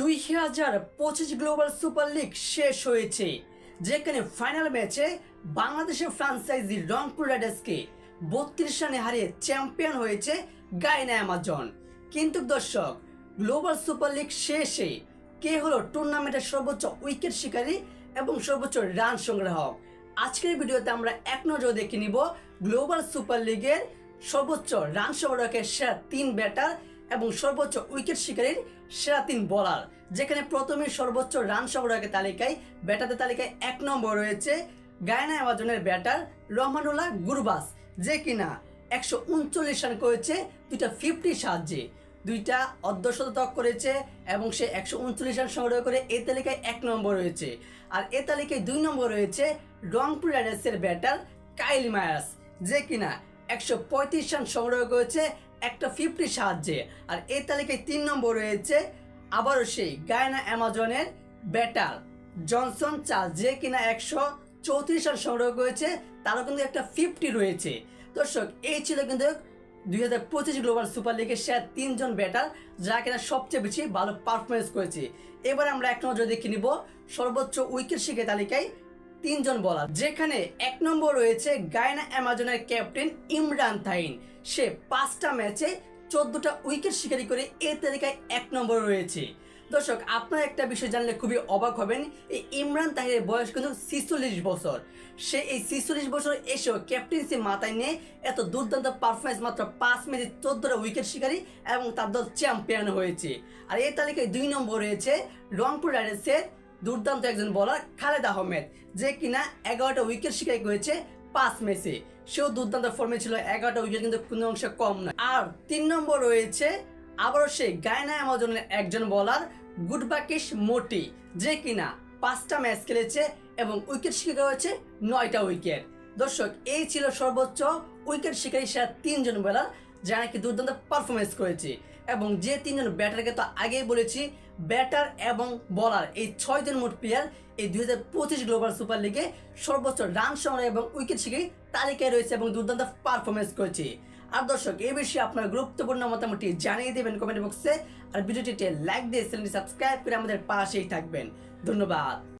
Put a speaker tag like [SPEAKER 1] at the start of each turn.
[SPEAKER 1] দুই হাজার পঁচিশ গ্লোবাল সুপার লিগ শেষ হয়েছে, যেখানে ফাইনাল ম্যাচে বাংলাদেশের ফ্রাঞ্চাইজি রংপুর রাইডার্সকে বত্রিশ রানে হারিয়ে চ্যাম্পিয়ন হয়েছে গায়না অ্যামাজন কিন্তু দর্শক গ্লোবাল সুপার লিগ শেষে কে হলো টুর্নামেন্টের সর্বোচ্চ উইকেট শিকারী এবং সর্বোচ্চ রান সংগ্রাহক? আজকের ভিডিওতে আমরা এক নজর দেখে নিব গ্লোবাল সুপার লিগের সর্বোচ্চ রান সংগ্রাহকের সেরা তিন ব্যাটার এবং সর্বোচ্চ উইকেট শিকারীর সেরা তিন বোলার যেখানে প্রথমে সর্বোচ্চ রান সংগ্রহের তালিকায়, ব্যাটারদের তালিকায় এক নম্বর রয়েছে গায়না অ্যামাজনের ব্যাটার রহমানুল্লাহ গুরবাস, যে কিনা একশো উনচল্লিশ রান করেছে, দুইটা ফিফটি সাহায্যে। দুইটা অর্ধশতক করেছে এবং সে একশো উনচল্লিশ রান সংগ্রহ করে এই তালিকায় এক নম্বর রয়েছে। আর এ তালিকায় দুই নম্বর রয়েছে রংপুর রাইডার্সের ব্যাটার কাইল মায়াস, যে কিনা একশো পঁয়ত্রিশ রান সংগ্রহ করেছে একটা ফিফটির সাহায্যে। আর এই তালিকায় তিন নম্বর রয়েছে আবারও সেই গায়না অ্যামাজনের ব্যাটার জনসন চার্ল যে কিনা একশো চৌত্রিশ সাল সংগ্রহ করেছে, তারও কিন্তু একটা ফিফটি রয়েছে। দর্শক, এই ছিল কিন্তু দুই হাজার পঁচিশ গ্লোবাল সুপার লিগের সেরা তিনজন ব্যাটার যারা কিনা সবচেয়ে বেশি ভালো পারফরমেন্স করেছে। এবার আমরা এক নজর দেখে নিব সর্বোচ্চ উইকেট শিখে তালিকায় তিনজন বলার। যেখানে এক নম্বর রয়েছে গায়না অ্যামাজনের ক্যাপ্টেন ইমরান তাইন। সে পাঁচটা ম্যাচে চোদ্দটা উইকেট শিকারি করে এই তালিকায় এক নম্বর রয়েছে। দর্শক, আপনারা একটা বিষয় জানলে খুবই অবাক হবেন, এই ইমরান তাহিরের বয়স কিন্তু ছিচল্লিশ বছর। সে এই ছিচল্লিশ বছর এসেও ক্যাপ্টেন্সি মাথায় নিয়ে এত দুর্দান্ত পারফরমেন্স মাত্র পাঁচ ম্যাচে চোদ্দটা উইকেট শিকারী এবং তার দল চ্যাম্পিয়ন হয়েছে। আর এই তালিকায় দুই নম্বর রয়েছে রংপুর রাইডার্সের দুর্দান্ত একজন বলার খালেদ আহমেদ, যে কিনা এগারোটা উইকেট শিকারি করেছে পাঁচ ম্যাচে সেও দুর্দান্ত ফর্মে ছিল, এগারোটা উইকেট কিন্তু কোনো অংশে কম নয়। আর তিন নম্বর রয়েছে আবারও সেই গায়না অ্যামাজনের একজন বলার গুডবাকিস মোটি, যে কিনা পাঁচটা ম্যাচ খেলেছে এবং উইকেট শিকার হয়েছে নয়টা উইকেট দর্শক, এই ছিল সর্বোচ্চ উইকেট শিকারী সেরা তিনজন বলার যারা নাকি দুর্দান্ত পারফরমেন্স করেছে। এবং যে তিনজন ব্যাটারকে তো আগেই বলেছি, ব্যাটার এবং বলার এই ছয়জন মোট প্লেয়ার এই দুই হাজার পঁচিশ গ্লোবাল সুপার লিগে সর্বোচ্চ রান সংগ্রহ এবং উইকেট শিকারী তালিকায় রয়েছে এবং দুর্দান্ত পারফরমেন্স করেছে। আর দর্শক এই বিষয়ে আপনার গুরুত্বপূর্ণ মতামতটি জানিয়ে দেবেন কমেন্ট বক্সে আর ভিডিওটিতে লাইক দিয়ে সাবস্ক্রাইব করে আমাদের পাশেই থাকবেন। ধন্যবাদ।